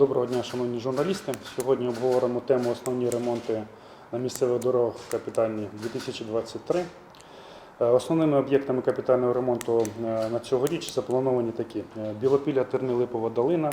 Доброго дня, шановні журналісти. Сьогодні обговоримо тему основні ремонти на місцевих дорогах капітальні 2023. Е, Основними об'єктами капітального ремонту е, на цьогоріч заплановані такі: Е, Білопілля, Терни-Липова долина,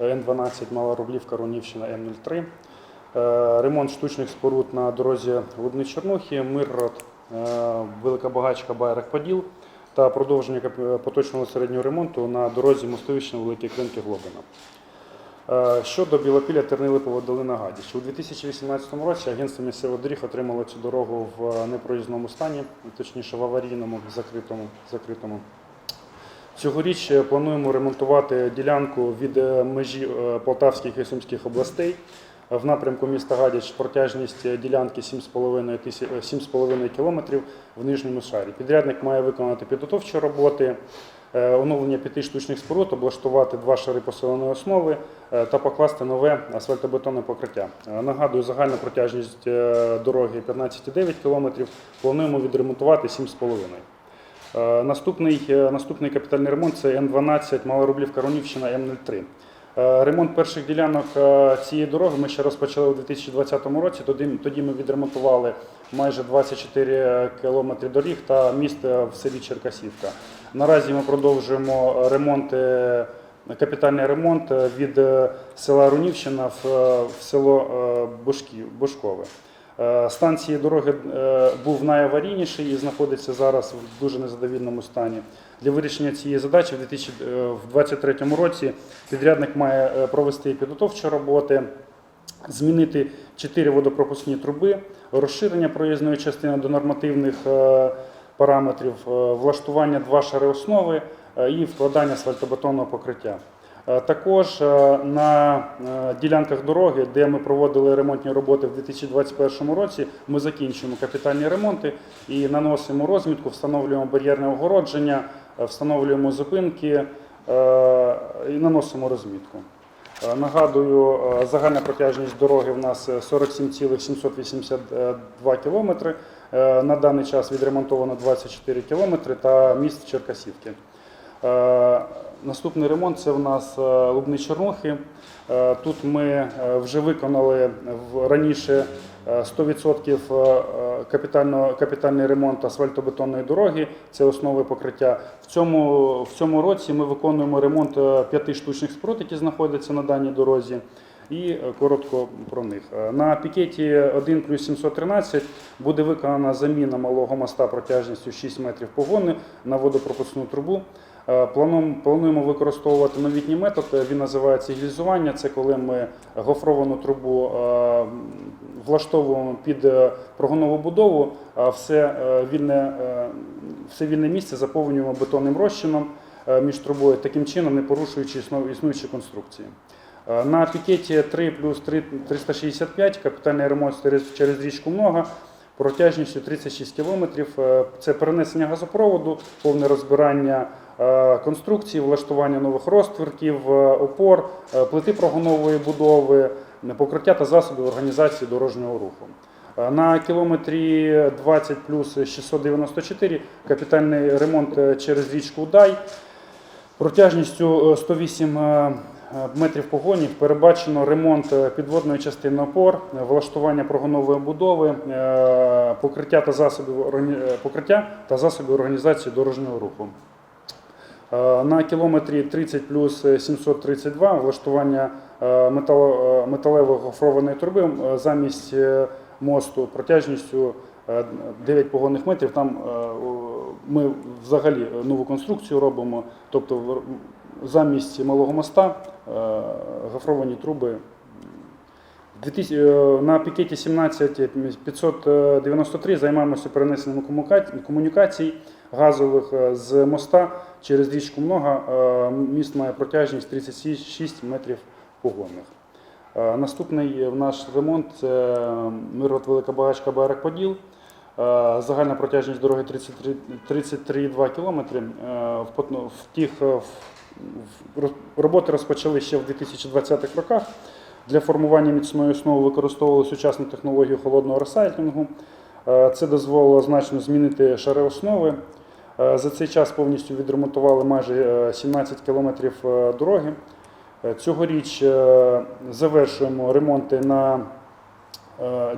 е, Н12, Мала Рублівка, Ронівщина, М03. Е, Ремонт штучних споруд на дорозі Лубни-Чернухи, Миррод, е, Велика Багачка, Байрак Поділ та продовження поточного середнього ремонту на дорозі Мостовищна, Великі Клинки, Глобина. Е, Щодо Білопілля Тернилипова долина Гадяч. У 2018 році агентство місцевих доріг отримало цю дорогу в непроїзному стані, точніше в аварійному закритому. закритому. Цьогоріч е, плануємо ремонтувати ділянку від е, межі е, Полтавських і Сумських областей е, в напрямку міста Гадяч. Протяжність е, ділянки 7,5 тисяч- е, 7,5 кілометрів в нижньому шарі. Підрядник має виконати підготовчі роботи, е, оновлення п'яти штучних споруд, облаштувати два шари посиленої основи е, та покласти нове асфальтобетонне покриття. Е, Нагадую, загальна протяжність е, дороги 15,9 км, плануємо відремонтувати 7,5 Е, Наступний, е, наступний капітальний ремонт це Н12 Малорублівка Ронівщина М03. Е, Ремонт перших ділянок е, цієї дороги ми ще розпочали у 2020 році. Тоді, тоді ми відремонтували майже 24 кілометри доріг та міст е, в селі Черкасівка. Наразі ми продовжуємо ремонт, е, капітальний ремонт від е, села Рунівщина в, е, село е, Бошкове. Стан цієї дороги був найаварійніший і знаходиться зараз в дуже незадовільному стані. Для вирішення цієї задачі в 2023 році підрядник має провести підготовчі роботи, змінити 4 водопропускні труби, розширення проїзної частини до нормативних параметрів, е, влаштування два шари основи е, і вкладання асфальтобетонного покриття. Е, Також на ділянках дороги, де ми проводили ремонтні роботи в 2021 році, ми закінчуємо капітальні ремонти і наносимо розмітку, встановлюємо бар'єрне огородження, встановлюємо зупинки і наносимо розмітку. Нагадую, загальна протяжність дороги в нас е, 47,782 кілометри. Е, На даний час відремонтовано 24 кілометри та міст Черкасівки. Е, Наступний ремонт це в нас е, Лубни Чернухи. Е, Тут ми вже виконали раніше е, 100% е, капітального, капітальний ремонт асфальтобетонної дороги, це основи покриття. В цьому, в цьому році ми виконуємо ремонт п'яти штучних споруд, які знаходяться на даній дорозі. І е, коротко про них. Е, На пікеті 1 плюс 713 буде виконана заміна малого моста протяжністю 6 метрів погони на водопропускну трубу. Е, Плануємо, плануємо використовувати новітній метод. Він називається гільзування. Це коли ми гофровану трубу влаштовуємо під прогонову будову, а все вільне, все вільне місце заповнюємо бетонним розчином між трубою, таким чином не порушуючи існуючі конструкції. Е, На пікеті 3 плюс 3 365 капітальний ремонт через, річку Много протяжністю 36 кілометрів. Е, Це перенесення газопроводу, повне розбирання е, конструкції, влаштування нових розтвірків, е, опор, плити прогонової будови, покриття та засобів організації дорожнього руху. На кілометрі 20 плюс 694 капітальний ремонт через річку Удай. Протяжністю е, 108 е, метрів погонів передбачено ремонт е, підводної частини опор, е, влаштування прогонової будови, е, покриття та засобів е, покриття та засобів організації дорожнього руху. Е, На кілометрі 30 плюс 732 влаштування е, е, металевої гофрованої труби е, замість е, мосту протяжністю е, 9 погонних метрів. Там е, ми взагалі нову конструкцію робимо, тобто замість малого моста е, гофровані труби. 2000, е, На пікеті 17 593 займаємося перенесенням комунікацій газових е, з моста через річку Много. Міст має протяжність 36 метрів погонних. Наступний наш ремонт це Мирот Велика Багачка Байрак Поділ. Загальна протяжність дороги 33,2 км. В, тих роботи розпочали ще в 2020-х роках. Для формування міцної основи використовували сучасну технологію холодного ресайклінгу. Е, Це дозволило значно змінити шари основи. Е, За цей час повністю відремонтували майже е, 17 кілометрів е, дороги. Е, Цьогоріч завершуємо ремонти на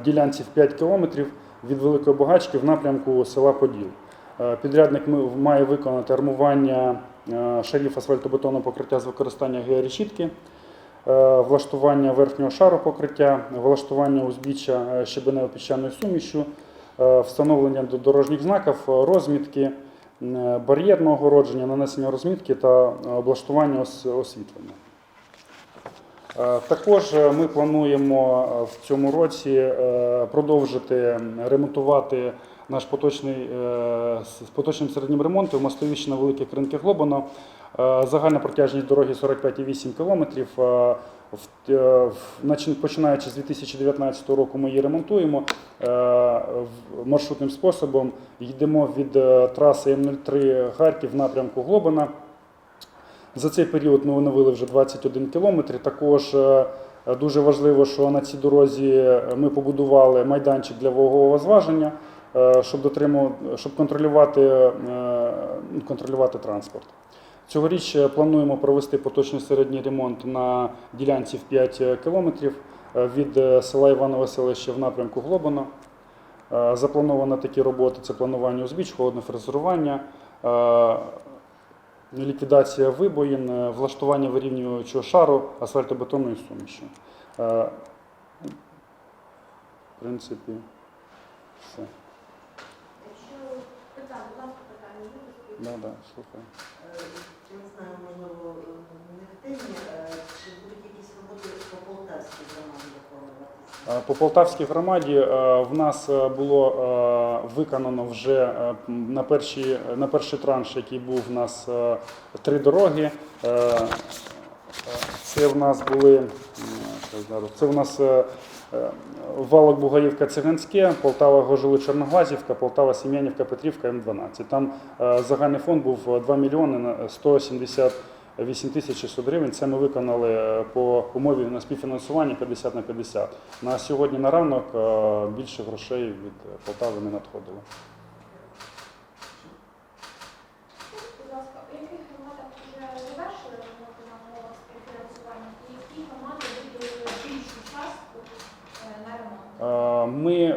ділянці в 5 кілометрів від Великої Богачки в напрямку села Поділ. Підрядник має виконати армування шарів асфальтобетонного покриття з використання георішітки, е, влаштування верхнього шару покриття, влаштування узбіччя е, щебенево-піщаною сумішю, е, встановлення дорожніх знаків, е, розмітки, е, бар'єрного огородження, нанесення розмітки та е, облаштування освітлення. Е, Також е, ми плануємо е, в цьому році е, продовжити ремонтувати наш поточний е, з поточним середнім ремонтом мостовище на Велике Кринки Глобино. Е, Загальна протяжність дороги 45,8 кілометрів. Е, Починаючи з 2019 року ми її ремонтуємо маршрутним способом. Йдемо від траси М03 Харків в напрямку Глобина. За цей період ми оновили вже 21 кілометр. Також дуже важливо, що на цій дорозі ми побудували майданчик для вагового зваження, щоб дотриму, щоб контролювати, е, контролювати транспорт. Цьогоріч е, плануємо провести поточний середній ремонт на ділянці в 5 кілометрів е, від е, села Іванове селище в напрямку Глобино. Е, Заплановано такі роботи: це планування узбіч, холодне фрезерування, е, ліквідація вибоїн, е, влаштування вирівнюючого шару асфальтобетонної суміші. Е, В принципі, все. Питання, будь ласка, питання є? Да, да, слухаю. Е, Я не знаю, можливо, не в темі, е, чи будуть якісь роботи по полтавській громаді виконуватися? Е, По Полтавській громаді е, в нас е, було е, виконано вже е, на перший, на перший транш, який був в нас е, три дороги. Е, е, Це в нас були це в нас е, е, Валок Бугаївка Циганське, Полтава Гожили Чорноглазівка, Полтава Сім'янівка Петрівка М12. Там е, загальний фонд був 2 мільйони 178 тисяч 600 гривень. Це ми виконали е, по умові на співфінансування 50 на 50. На сьогодні на ранок е, більше грошей від е, Полтави не надходило. Будь ласка, у яких громадах вже завершили роботи на умовах співфінансування і які громади виділили більшу частку е, на ремонт? Е,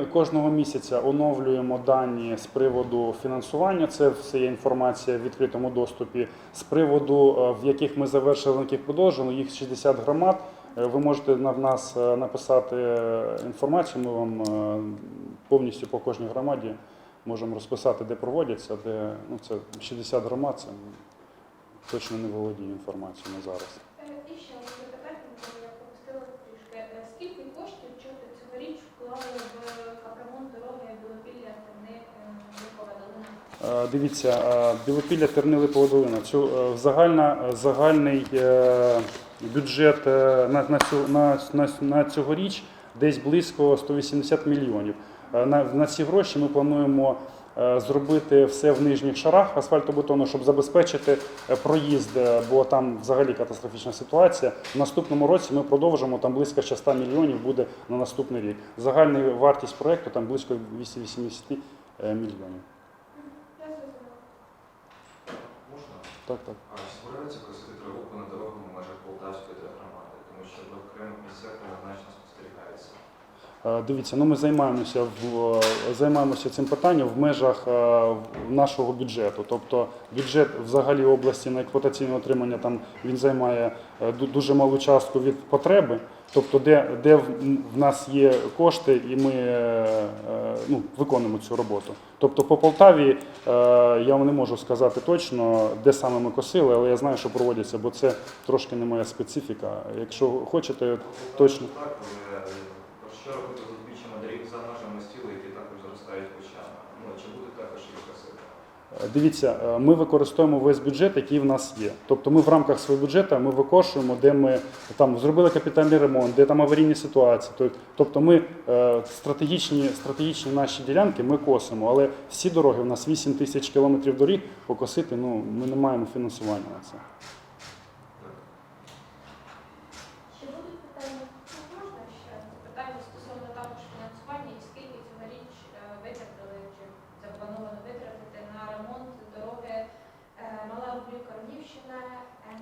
Кожного місяця оновлюємо дані з приводу фінансування. Це все є інформація в відкритому доступі. З приводу, е, в яких ми завершили, в яких продовжили, їх 60 громад. Е, Ви можете на нас е, написати інформацію. Ми вам повністю по кожній громаді можемо розписати, де проводяться, де ну це 60 громад. Це точно не володію інформацією на зараз. Е, І ще одне питання, бо я пропустила трішки. Е, Скільки коштів чого цьогоріч вклали в капремонт дороги Білопілля Терни Ликова Долина? Е, Дивіться, е, Білопілля Тернили Поводолина. Цю е, загальна, е, загальний е, бюджет е, на, на, на, на, на цьогоріч десь близько 180 мільйонів. Е, На, на ці гроші ми плануємо е, зробити все в нижніх шарах асфальтобетону, щоб забезпечити е, проїзд, е, бо там взагалі катастрофічна ситуація. В наступному році ми продовжимо, там близько ще 100 мільйонів буде на наступний рік. Загальна вартість проєкту там близько 280 е, мільйонів. Так, так. А чи збирається косити траву на дорогах в межах Полтавської громади? Тому що в окремих місцях однозначно значно спостерігається. Е, Дивіться, ну ми займаємося в е, займаємося цим питанням в межах е, нашого бюджету. Тобто бюджет взагалі області на експлуатаційне отримання там він займає дуже малу частку від потреби. Тобто, де, де в нас є кошти, і ми е, е, ну, виконуємо цю роботу. Тобто по Полтаві е, я вам не можу сказати точно, де саме ми косили, але я знаю, що проводяться, бо це трошки не моя специфіка. Якщо хочете, точно. Так, але що робити з узбіччями доріг за межами стіли, які також зростають кущами? Ну, чи буде також їх косити? Дивіться, е, ми використовуємо весь бюджет, який в нас є. Тобто ми в рамках свого бюджету ми викошуємо, де ми там зробили капітальний ремонт, де там аварійні ситуації. Тобто ми е, стратегічні, стратегічні наші ділянки ми косимо, але всі дороги, у нас 8 тисяч кілометрів доріг, покосити ну, ми не маємо фінансування на це. Ще будуть питання? Ну, Можна ще питання стосовно також фінансування і скільки цьогоріч е, витратили чи заплановано витратити на ремонт дороги е, Мала Рублівка Рогівщина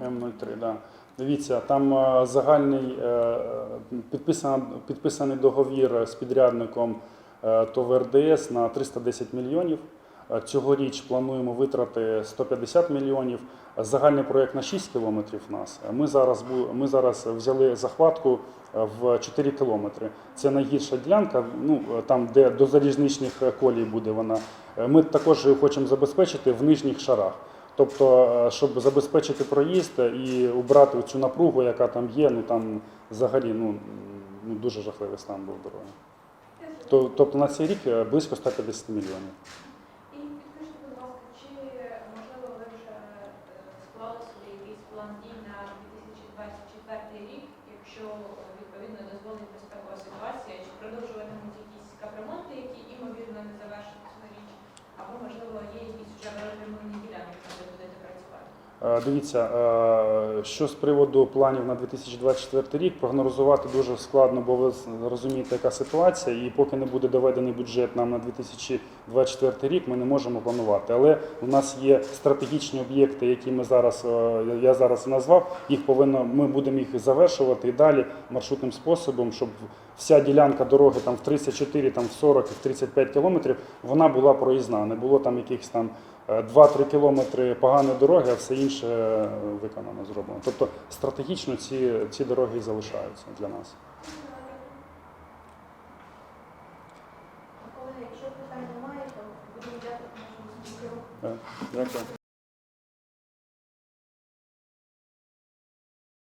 М03, да. Дивіться, там е, загальний е, підписаний, підписаний договір з підрядником е, ТОВ РДС на 310 мільйонів. Цьогоріч плануємо витрати 150 мільйонів. Загальний проєкт на 6 кілометрів у нас. Ми зараз, ми зараз взяли захватку в 4 кілометри. Це найгірша ділянка, ну, там, де до залізничних колій буде вона. Ми також хочемо забезпечити в нижніх шарах. Тобто, е, щоб забезпечити проїзд і убрати цю напругу, яка там є, ну там взагалі ну, ну, дуже жахливий стан був дороги. Тобто на цей рік е, близько 150 мільйонів. І підкажіть, будь ласка, чи можливо ви вже е, склали якийсь план дій на 2024 рік, якщо відповідно дозволить безпекова ситуація, чи продовжуватимуть якісь капремонти, які імовірно не завершаться цьогоріч, або можливо є якісь вже розремонтні ділянки, де будете працювати? Е, Дивіться, е, що з приводу планів на 2024 рік, прогнозувати дуже складно, бо ви розумієте, яка ситуація, і поки не буде доведений бюджет нам на 2024 рік, ми не можемо планувати. Але у нас є стратегічні об'єкти, які ми зараз е, я зараз назвав. Їх повинно ми будемо їх завершувати і далі маршрутним способом, щоб вся ділянка дороги там в 34, там в 40, в 35 кілометрів вона була проїзна, не було там якихось там. Е, 2-3 кілометри поганої дороги, а все інше е, виконано, зроблено. Тобто стратегічно ці, ці дороги і залишаються для нас. Е, Дякую.